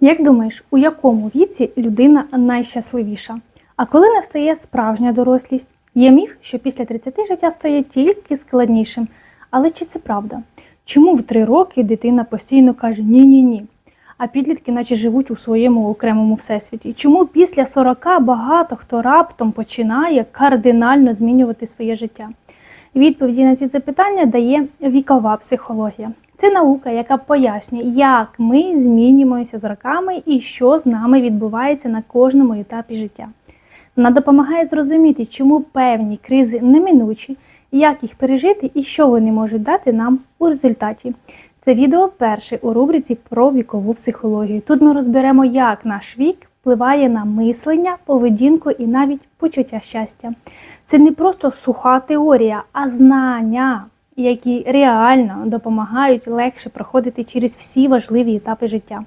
Як думаєш, у якому віці людина найщасливіша? А коли настає справжня дорослість? Є міф, що після 30 життя стає тільки складнішим. Але чи це правда? Чому в три роки дитина постійно каже ні-ні ні? А підлітки наче живуть у своєму окремому всесвіті? Чому після 40 багато хто раптом починає кардинально змінювати своє життя? Відповіді на ці запитання дає вікова психологія. Це наука, яка пояснює, як ми змінюємося з роками і що з нами відбувається на кожному етапі життя. Вона допомагає зрозуміти, чому певні кризи неминучі, як їх пережити і що вони можуть дати нам у результаті. Це відео перше у рубриці про вікову психологію. Тут ми розберемо, як наш вік впливає на мислення, поведінку і навіть почуття щастя. Це не просто суха теорія, а знання, які реально допомагають легше проходити через всі важливі етапи життя.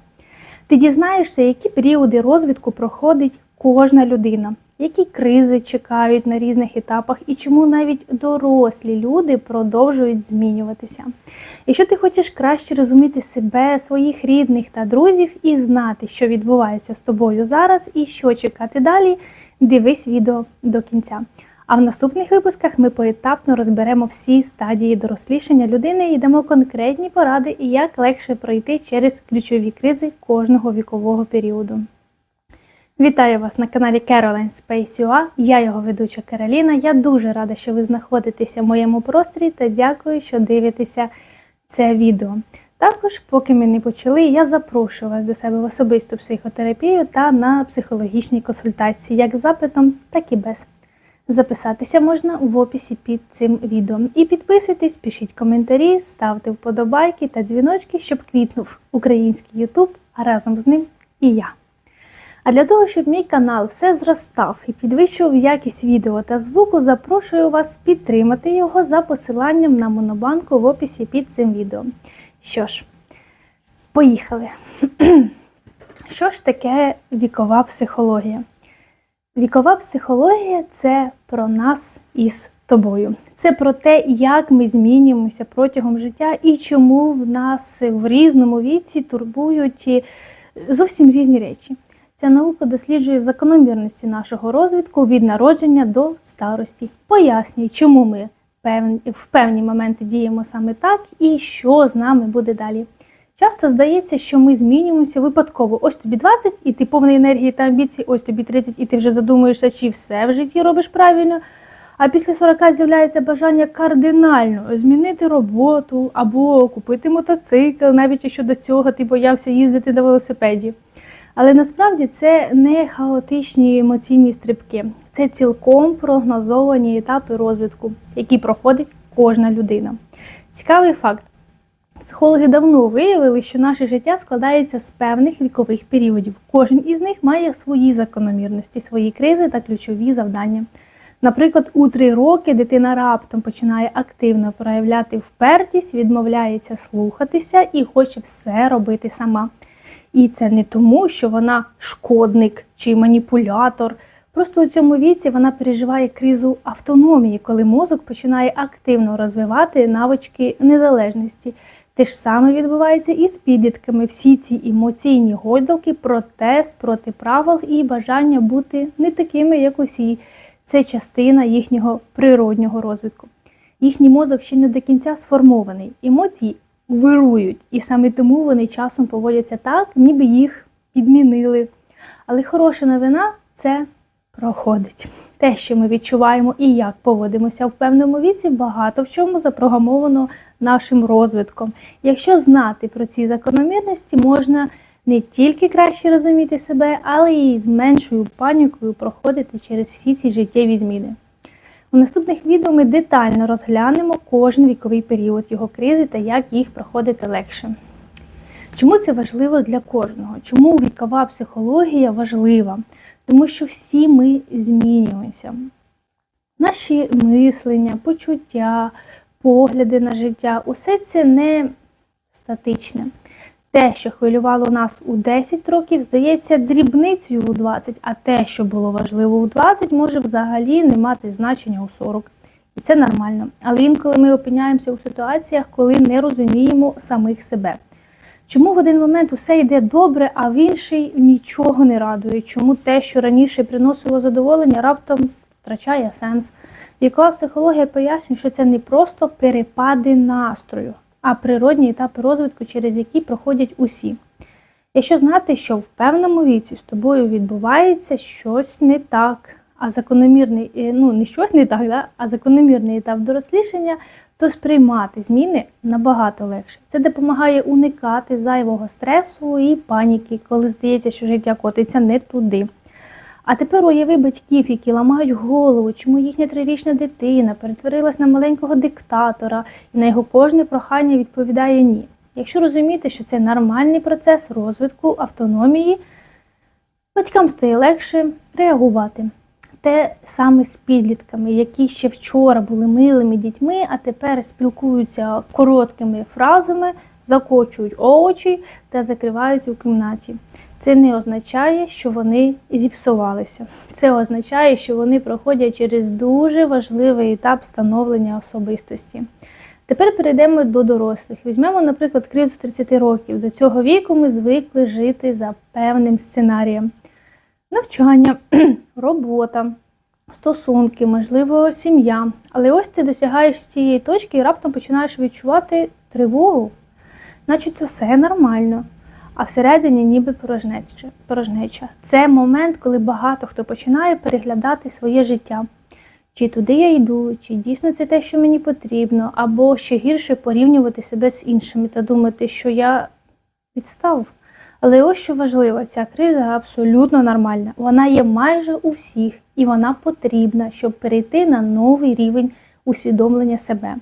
Ти дізнаєшся, які періоди розвитку проходить кожна людина, які кризи чекають на різних етапах і чому навіть дорослі люди продовжують змінюватися. Якщо ти хочеш краще розуміти себе, своїх рідних та друзів і знати, що відбувається з тобою зараз і що чекати далі, дивись відео до кінця. А в наступних випусках ми поетапно розберемо всі стадії дорослішання людини і дамо конкретні поради, як легше пройти через ключові кризи кожного вікового періоду. Вітаю вас на каналі Caroline Space UA. Я його ведуча Кароліна. Я дуже рада, що ви знаходитеся в моєму просторі та дякую, що дивитеся це відео. Також, поки ми не почали, я запрошую вас до себе в особисту психотерапію та на психологічні консультації, як з запитом, так і без. Записатися можна в описі під цим відео. І підписуйтесь, пишіть коментарі, ставте вподобайки та дзвіночки, щоб квітнув український YouTube, а разом з ним і я. А для того, щоб мій канал все зростав і підвищував якість відео та звуку, запрошую вас підтримати його за посиланням на монобанку в описі під цим відео. Що ж, поїхали. Що ж таке вікова психологія? Вікова психологія це про нас із тобою. Це про те, як ми змінюємося протягом життя і чому в нас в різному віці турбують зовсім різні речі. Ця наука досліджує закономірності нашого розвитку від народження до старості, пояснює, чому ми в певні моменти діємо саме так і що з нами буде далі. Часто здається, що ми змінюємося випадково. Ось тобі 20, і ти повний енергії та амбіцій, ось тобі 30, і ти вже задумуєшся, чи все в житті робиш правильно. А після 40 з'являється бажання кардинально змінити роботу або купити мотоцикл, навіть якщо до цього ти боявся їздити на велосипеді. Але насправді це не хаотичні емоційні стрибки, це цілком прогнозовані етапи розвитку, які проходить кожна людина. Цікавий факт. Психологи давно виявили, що наше життя складається з певних вікових періодів. Кожен із них має свої закономірності, свої кризи та ключові завдання. Наприклад, у три роки дитина раптом починає активно проявляти впертість, відмовляється слухатися і хоче все робити сама. І це не тому, що вона шкодник чи маніпулятор. Просто у цьому віці вона переживає кризу автономії, коли мозок починає активно розвивати навички незалежності. Те ж саме відбувається і з підлітками. Всі ці емоційні гойдалки, протест проти правил і бажання бути не такими, як усі. Це частина їхнього природнього розвитку. Їхній мозок ще не до кінця сформований. Емоції вирують, і саме тому вони часом поводяться так, ніби їх підмінили. Але хороша новина це проходить. Те, що ми відчуваємо і як поводимося в певному віці, багато в чому запрограмовано нашим розвитком. Якщо знати про ці закономірності, можна не тільки краще розуміти себе, але й з меншою панікою проходити через всі ці життєві зміни. У наступних відео ми детально розглянемо кожен віковий період його кризи та як їх проходити легше. Чому це важливо для кожного? Чому вікова психологія важлива? Тому що всі ми змінюємося. Наші мислення, почуття, погляди на життя усе це не статичне. Те, що хвилювало нас у 10 років, здається дрібницею у 20, а те, що було важливо у 20, може взагалі не мати значення у 40. І це нормально. Але інколи ми опиняємося у ситуаціях, коли не розуміємо самих себе. Чому в один момент усе йде добре, а в інший нічого не радує? Чому те, що раніше приносило задоволення, раптом втрачає сенс? Вікова психологія пояснює, що це не просто перепади настрою, а природні етапи розвитку, через які проходять усі. Якщо знати, що в певному віці з тобою відбувається щось не так, а закономірний, е, ну не щось не так, да? а закономірний етап дорослішання, то сприймати зміни набагато легше. Це допомагає уникати зайвого стресу і паніки, коли здається, що життя котиться не туди. А тепер уяви батьків, які ламають голову, чому їхня трирічна дитина перетворилась на маленького диктатора і на його кожне прохання відповідає ні. Якщо розуміти, що це нормальний процес розвитку автономії, батькам стає легше реагувати. Те саме з підлітками, які ще вчора були милими дітьми, а тепер спілкуються короткими фразами, закочують очі та закриваються в кімнаті. Це не означає, що вони зіпсувалися. Це означає, що вони проходять через дуже важливий етап становлення особистості. Тепер перейдемо до дорослих. Візьмемо, наприклад, кризу 30 років. До цього віку ми звикли жити за певним сценарієм: навчання, робота, стосунки, можливо, сім'я. Але ось ти досягаєш цієї точки і раптом починаєш відчувати тривогу, наче все нормально. А всередині ніби порожнеча. Це момент, коли багато хто починає переглядати своє життя. Чи туди я йду, чи дійсно це те, що мені потрібно, або ще гірше порівнювати себе з іншими та думати, що я відстав. Але ось що важливо, ця криза абсолютно нормальна. Вона є майже у всіх, і вона потрібна, щоб перейти на новий рівень усвідомлення себе.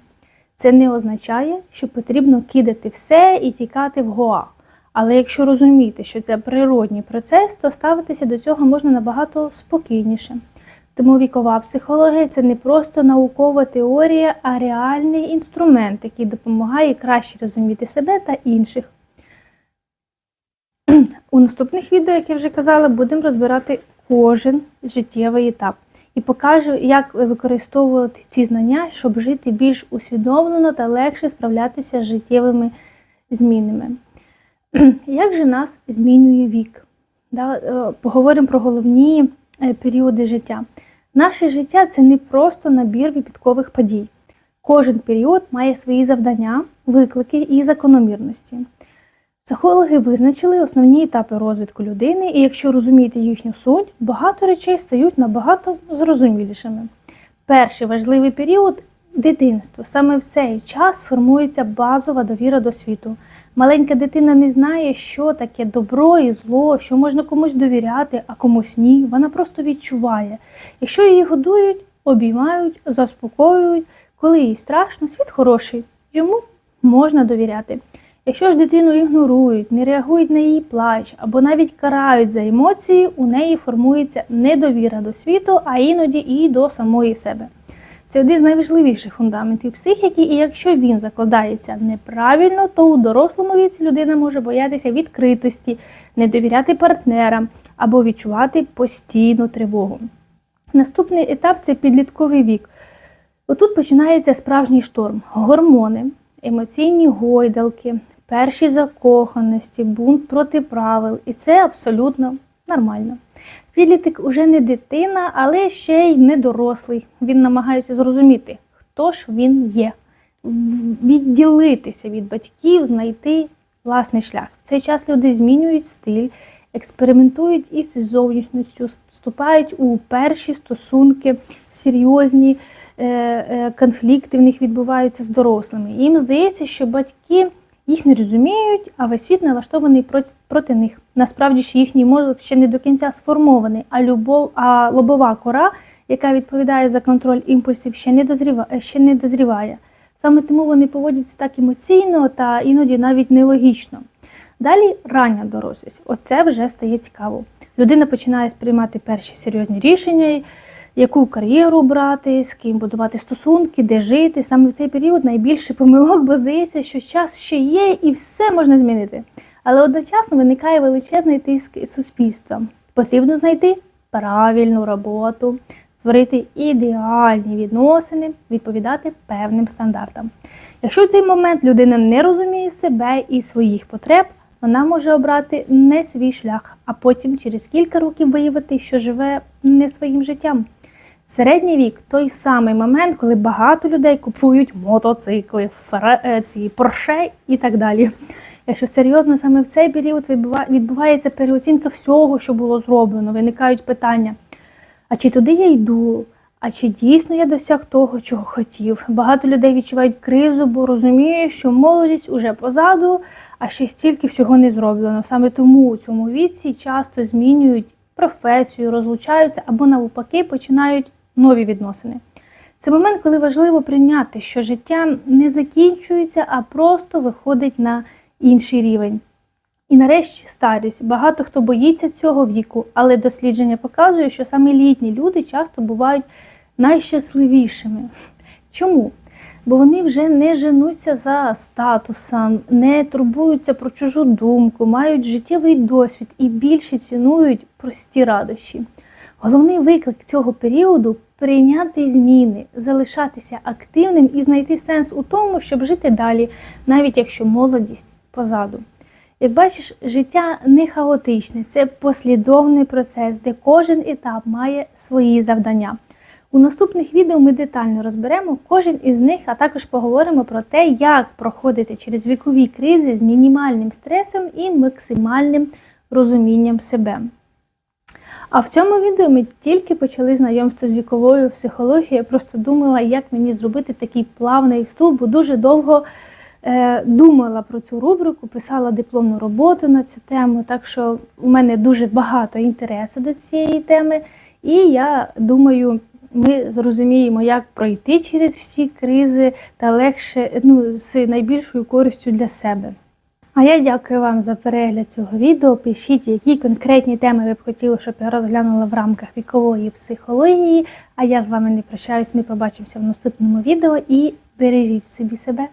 Це не означає, що потрібно кидати все і тікати в Гоа. Але якщо розуміти, що це природній процес, то ставитися до цього можна набагато спокійніше. Тому вікова психологія це не просто наукова теорія, а реальний інструмент, який допомагає краще розуміти себе та інших. У наступних відео, як я вже казала, будемо розбирати кожен життєвий етап і покажу, як використовувати ці знання, щоб жити більш усвідомлено та легше справлятися з життєвими змінами. Як же нас змінює вік? Е, Поговоримо про головні е, періоди життя. Наше життя це не просто набір випадкових подій. Кожен період має свої завдання, виклики і закономірності. Психологи визначили основні етапи розвитку людини, і якщо розуміти їхню суть, багато речей стають набагато зрозумілішими. Перший важливий період дитинство. Саме в цей час формується базова довіра до світу. Маленька дитина не знає, що таке добро і зло, що можна комусь довіряти, а комусь ні. Вона просто відчуває. Якщо її годують, обіймають, заспокоюють, коли їй страшно, світ хороший, йому можна довіряти. Якщо ж дитину ігнорують, не реагують на її плач або навіть карають за емоції, у неї формується недовіра до світу, а іноді і до самої себе. Це один з найважливіших фундаментів психіки, і якщо він закладається неправильно, то у дорослому віці людина може боятися відкритості, не довіряти партнерам або відчувати постійну тривогу. Наступний етап це підлітковий вік. Отут починається справжній шторм, гормони, емоційні гойдалки, перші закоханості, бунт проти правил. І це абсолютно нормально. Підліток уже не дитина, але ще й не дорослий. Він намагається зрозуміти, хто ж він є, відділитися від батьків, знайти власний шлях. В цей час люди змінюють стиль, експериментують із зовнішністю, вступають у перші стосунки, серйозні е, е, конфлікти в них відбуваються з дорослими. Їм здається, що батьки їх не розуміють, а весь світ налаштований проти, них. Насправді ж їхній мозок ще не до кінця сформований, а любов, а лобова кора, яка відповідає за контроль імпульсів, ще не дозріває, ще не дозріває. Саме тому вони поводяться так емоційно та іноді навіть нелогічно. Далі рання дорослість. Оце вже стає цікаво. Людина починає сприймати перші серйозні рішення яку кар'єру брати, з ким будувати стосунки, де жити. Саме в цей період найбільше помилок, бо здається, що час ще є і все можна змінити. Але одночасно виникає величезний тиск суспільства. Потрібно знайти правильну роботу, створити ідеальні відносини, відповідати певним стандартам. Якщо в цей момент людина не розуміє себе і своїх потреб, вона може обрати не свій шлях, а потім через кілька років виявити, що живе не своїм життям. Середній вік той самий момент, коли багато людей купують мотоцикли, фере, е, ці порше і так далі. Якщо серйозно, саме в цей період відбувається переоцінка всього, що було зроблено. Виникають питання: а чи туди я йду? А чи дійсно я досяг того, чого хотів? Багато людей відчувають кризу, бо розуміють, що молодість уже позаду, а ще стільки всього не зроблено. Саме тому у цьому віці часто змінюють професію, розлучаються або навпаки починають нові відносини. Це момент, коли важливо прийняти, що життя не закінчується, а просто виходить на інший рівень. І нарешті старість. Багато хто боїться цього віку, але дослідження показує, що саме літні люди часто бувають найщасливішими. Чому? Бо вони вже не женуться за статусом, не турбуються про чужу думку, мають життєвий досвід і більше цінують прості радощі. Головний виклик цього періоду прийняти зміни, залишатися активним і знайти сенс у тому, щоб жити далі, навіть якщо молодість позаду. Як бачиш, життя не хаотичне, це послідовний процес, де кожен етап має свої завдання. У наступних відео ми детально розберемо кожен із них, а також поговоримо про те, як проходити через вікові кризи з мінімальним стресом і максимальним розумінням себе. А в цьому відео ми тільки почали знайомство з віковою психологією. Я просто думала, як мені зробити такий плавний вступ, бо дуже довго е, думала про цю рубрику, писала дипломну роботу на цю тему. Так що у мене дуже багато інтересу до цієї теми, і я думаю, ми зрозуміємо, як пройти через всі кризи та легше ну, з найбільшою користю для себе. А я дякую вам за перегляд цього відео. Пишіть, які конкретні теми ви б хотіли, щоб я розглянула в рамках вікової психології. А я з вами не прощаюсь. Ми побачимося в наступному відео і бережіть собі себе.